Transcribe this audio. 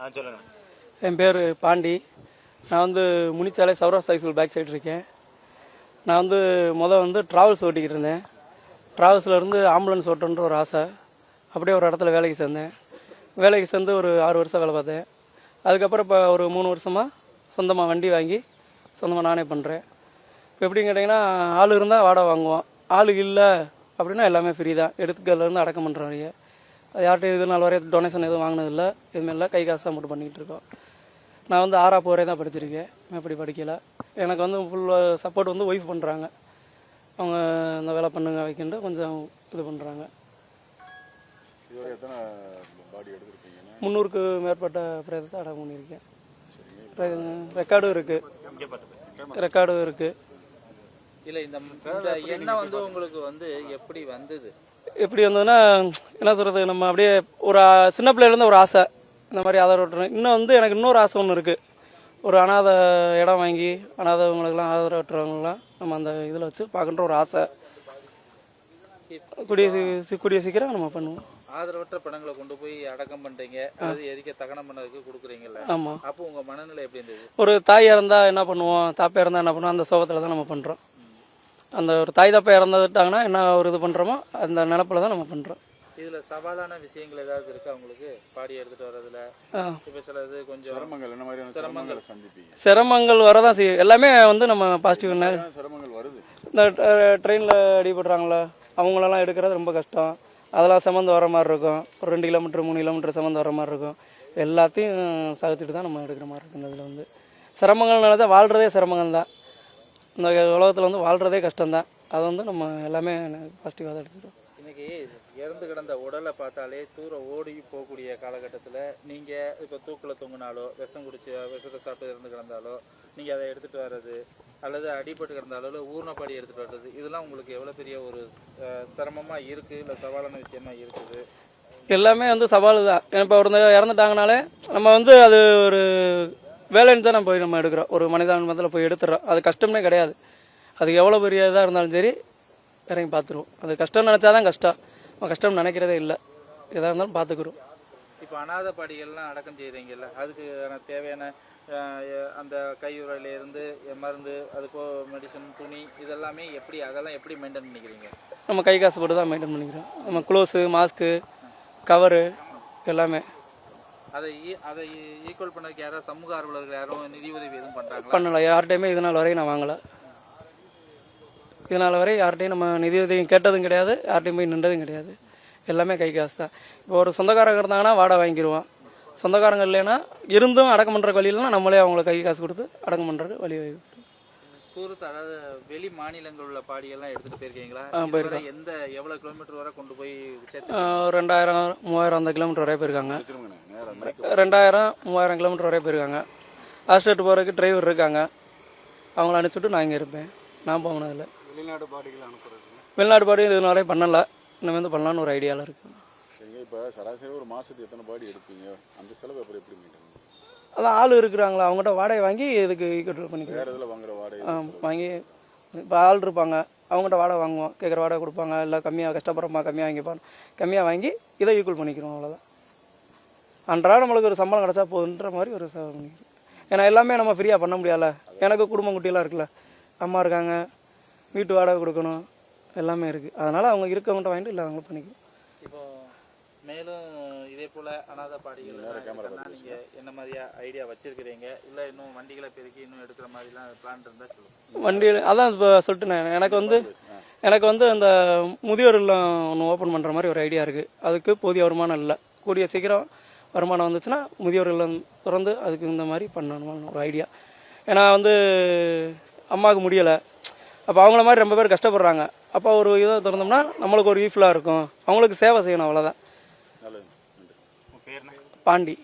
ஆ சொல்லுங்க. என் பேர் பாண்டி. நான் வந்து Munichalai Sourashtra high school back side இருக்கேன். நான் வந்து மொதல் வந்து ட்ராவல்ஸ் ஓட்டிக்கிட்டு இருந்தேன். ட்ராவல்ஸ்லேருந்து ஆம்புலன்ஸ் ஓட்டணுன்ற ஒரு ஆசை. அப்படியே ஒரு இடத்துல வேலைக்கு சேர்ந்தேன். வேலைக்கு சேர்ந்து ஒரு ஆறு வருஷம் வேலை பார்த்தேன். அதுக்கப்புறம் இப்போ ஒரு மூணு வருஷமாக சொந்தமாக வண்டி வாங்கி சொந்தமாக நானே பண்ணுறேன் இப்போ எப்படின்னு கேட்டிங்கன்னா ஆள் இருந்தால் வாடகை வாங்குவோம். ஆள் இல்லை அப்படின்னா எல்லாமே ஃப்ரீ தான். எடுத்துக்கிறதுலேருந்து அடக்கம் பண்ணுற வரைய யார்கிட்டையும் இது நாள் வரைய டொனேஷன் எதுவும் வாங்கினதில்ல எதுவுமே இல்லை. கை காசு தான் மட்டும் பண்ணிக்கிட்டு இருக்கோம். நான் வந்து ஆறாப்பு வரை தான் படிச்சிருக்கேன். அப்படி படிக்கலை. எனக்கு வந்து ஃபுல் சப்போர்ட் வந்து ஒய்ஃப் பண்ணுறாங்க அவங்க இந்த வேலை பண்ணுங்க வைக்கின்ற கொஞ்சம் இது பண்ணுறாங்க முந்நூறுக்கு மேற்பட்ட பிரேதத்தை அடக்கம் பண்ணியிருக்கேன். ரெக்கார்டும் இருக்குது ரெக்கார்டும் இருக்குது இல்ல இந்த எண்ணம் வந்து உங்களுக்கு வந்து எப்படி வந்தது? எப்படி வந்ததுன்னா என்ன சொல்கிறது நம்ம அப்படியே ஒரு சின்ன பிள்ளையிலேருந்து ஒரு ஆசை. இந்த மாதிரி ஆதரவற்றணும் இன்னும் வந்து எனக்கு இன்னொரு ஆசை ஒன்று இருக்குது ஒரு அனாதை இடம் வாங்கி அனாதவங்களுக்கெல்லாம் ஆதரவற்றவங்களாம் நம்ம அந்த இதில் வச்சு பார்க்குற ஒரு ஆசை. கூடிய சீ- சீ- கூடிய சீக்கிரம் நம்ம பண்ணுவோம். ஆதரவற்ற பணங்களை கொண்டு போய் அடக்கம் பண்றீங்க அதாவது எரிக்க தகனம் பண்ணதுக்கு கொடுக்குறீங்கல்ல. ஆமாம் அப்போ உங்க மனநிலை எப்படி இருந்தது? ஒரு தாயாக இருந்தால் என்ன பண்ணுவோம்? தாப்பா இருந்தால் என்ன பண்ணுவோம்? அந்த சோகத்தில் தான் நம்ம பண்ணுறோம் அந்த ஒரு தாய் தாப்பா இறந்துட்டாங்கன்னா என்ன ஒரு இது பண்ணுறோமோ அந்த நினப்பில் தான் நம்ம பண்ணுறோம் இதுல சவாலான விஷயங்கள் ஏதாவது இருக்கா உங்களுக்கு? பாடி எடுத்துட்டு வர்றதுல? இப்ப சிலது கொஞ்சம் சிரமங்கள் என்ன மாதிரியான சிரமங்களை. சந்திப்பீங்க? சிரமங்கள் வரதான் செய்யும். எல்லாமே வந்து நம்ம பாசிட்டிவ் என்ன சிரமங்கள் வருது? இந்த ட்ரெயினில் அடிபடுறாங்களா? அவங்களெல்லாம் எடுக்கிறது ரொம்ப கஷ்டம். அதெல்லாம் சுமந்து வர மாதிரி இருக்கும். ஒரு ரெண்டு கிலோமீட்டர் மூணு கிலோமீட்டர் சுமந்து வர மாதிரி இருக்கும். எல்லாத்தையும் சகிச்சுட்டு தான் நம்ம எடுக்கிற மாதிரி இருக்கும் இதில் வந்து. சிரமங்கள்னால தான் வாழ்கிறதே சிரமங்கள் தான் இந்த உலகத்தில் வந்து வாழ்கிறதே கஷ்டம்தான். அதை வந்து நம்ம எல்லாமே பாசிட்டிவாக தான் எடுத்துக்கிறோம் இன்னைக்கு இறந்து கிடந்த உடலை பார்த்தாலே தூரம் ஓடி போகக்கூடிய காலகட்டத்தில் நீங்க இப்போ தூக்கில் தொங்குனாலோ விஷம் குடிச்சு விஷத்தை சாப்பிட்டு இறந்து கிடந்தாலோ நீங்க அதை எடுத்துட்டு வர்றது அல்லது அடிபட்டு கிடந்தாலோ இல்லை ஊர்னப்பாடி எடுத்துட்டு வர்றது இதெல்லாம் உங்களுக்கு எவ்வளோ பெரிய ஒரு அஹ், சிரமமா இருக்கு இல்லை சவாலான விஷயமா இருக்குது? எல்லாமே வந்து சவால் தான் இப்போ ஒரு இறந்துட்டாங்கனாலே நம்ம வந்து அது ஒரு வேலைன்னு தான் போய் நம்ம எடுக்கிறோம். ஒரு மனிதாபிமானத்தில் போய் எடுத்துடுறோம். அது கஷ்டமே கிடையாது. அது எவ்வளோ பெரிய இதாக இருந்தாலும் சரி இறங்கி பார்த்துருவோம். அது கஷ்டம் நினச்சா தான் கஷ்டம். நம்ம கஷ்டம் நினைக்கிறதே இல்லை. எதாக இருந்தாலும் பார்த்துக்குறோம். இப்போ அனாதை பாடிகள்லாம் அடக்கம் செய்கிறீங்கல்ல அதுக்கு தேவையான அந்த கையுறையில இருந்து மருந்து அதுக்கோ மெடிசன் துணி இதெல்லாமே எப்படி அதெல்லாம் எப்படி மெயின்டைன் பண்ணிக்கிறீங்க? நம்ம கை காசு போட்டு தான் மெயின்டைன் பண்ணிக்கிறோம். நம்ம க்ளோஸு மாஸ்க்கு கவரு எல்லாமே. அதை அதை ஈக்குவல் பண்ணதுக்கு யாராவது சமூக ஆர்வலர்கள் யாரும் நிதி உதவி எதுவும் பண்றாங்களா? பண்ணலை. யார்கிட்டையுமே இது நாள் வரையும் நான் வாங்கலை. இது நாள் வரை யார்கிட்டையும் நம்ம நிதி உதவி கேட்டதும் கிடையாது. யார்கிட்டையும் போய் நின்றதும் கிடையாது. எல்லாமே கை காசு தான். இப்போ ஒரு சொந்தக்காரங்க இருந்தாங்கன்னா வாடகை வாங்கிடுவோம் சொந்தக்காரங்க இல்லைன்னா இருந்தும் அடக்கம் பண்ணுற வழி இல்லைன்னா நம்மளே அவங்களுக்கு கை காசு கொடுத்து அடக்கம் பண்ணுறது வழி வாங்கி தூரத்து அதாவது வெளி மாநிலங்கள் உள்ள பாடிகள்லாம் எடுத்துட்டு போயிருக்கீங்களா? இதுவரை எந்த எவ்வளவு கிலோமீட்டர் வரை கொண்டு போய் ரெண்டாயிரம் மூவாயிரம் அந்த கிலோமீட்டர் வரை போயிருக்காங்க. ரெண்டாயிரம் மூவாயிரம் கிலோமீட்டர் வரை போயிருக்காங்க. ஹாஸ்டேட் போகிறதுக்கு டிரைவர் இருக்காங்க. அவங்கள அனுப்பிச்சுட்டு நான் இங்கே இருப்பேன். நான் போனதில்லை வெளிநாட்டு பாடிகள் அனுப்புறது வெளிநாடு பாடி இது வரை பண்ணல. இன்னும் வந்து பண்ணலான்னு ஒரு ஐடியாவில் இருக்கு. இப்போ சராசரி ஒரு மாசத்துக்கு எத்தனை பாடி எடுப்பீங்க? அந்த செலவு அப்புறம் எப்படி மெயின்டைன் அதான் ஆள் இருக்கிறாங்களா? அவங்ககிட்ட வாடகை வாங்கி இதுக்கு ஈக்குவல் பண்ணிக்கிறோம். வேற இதில் வாங்குற வாடகை? வாங்கி இப்போ ஆள் இருப்பாங்க. அவங்ககிட்ட வாடகை வாங்குவோம். கேட்குற வாடகை கொடுப்பாங்க. இல்லை கம்மியாக கஷ்டப்படுறோமா கம்மியாக வாங்கிப்பான் கம்மியாக வாங்கி இதை ஈக்குவல் பண்ணிக்கிறோம் அவ்வளோதான் அன்றாட நம்மளுக்கு ஒரு சம்பளம் கிடச்சா போதுன்ற மாதிரி ஒரு ஏன்னா எல்லாமே நம்ம ஃப்ரீயாக பண்ண முடியாதுல்ல. எனக்கு குடும்பம் குட்டியெல்லாம் இருக்குல்ல. அம்மா இருக்காங்க. வீட்டு வாடகை கொடுக்கணும். எல்லாமே இருக்குது அதனால் அவங்க இருக்கவங்கள்ட்ட வாங்கிட்டு இல்லாதவங்களும் பண்ணிக்கிறோம் இப்போ மேலும் இதே போல அனாதை பாடிகள் நீங்க என்ன மாதிரியா ஐடியா வச்சிருக்கிறீங்க? இல்ல இன்னும் வண்டிகளை பெருக்கி இன்னும் எடுக்கிற மாதிரிலாம் பிளான் இருந்தா சொல்லுங்க. வண்டியில் அதான் இப்போ சொல்லிட்டேன் எனக்கு வந்து எனக்கு வந்து அந்த முதியோர் இல்லம் ஒன்று ஓப்பன் பண்ணுற மாதிரி ஒரு ஐடியா இருக்குது அதுக்கு போதிய வருமானம் இல்லை. கூடிய சீக்கிரம் வருமானம் வந்துச்சுன்னா முதியோர் இல்லம் திறந்து அதுக்கு இந்த மாதிரி பண்ணணும்னு ஒரு ஐடியா ஏன்னா வந்து அம்மாவுக்கு முடியலை. அப்போ அவங்கள மாதிரி ரொம்ப பேர் கஷ்டப்படுறாங்க. அப்போ ஒரு இதை திறந்தோம்னா நம்மளுக்கு ஒரு யூஸ்ஃபுல்லாக இருக்கும். அவங்களுக்கு சேவை செய்யணும் அவ்வளோதான் பாண்டி.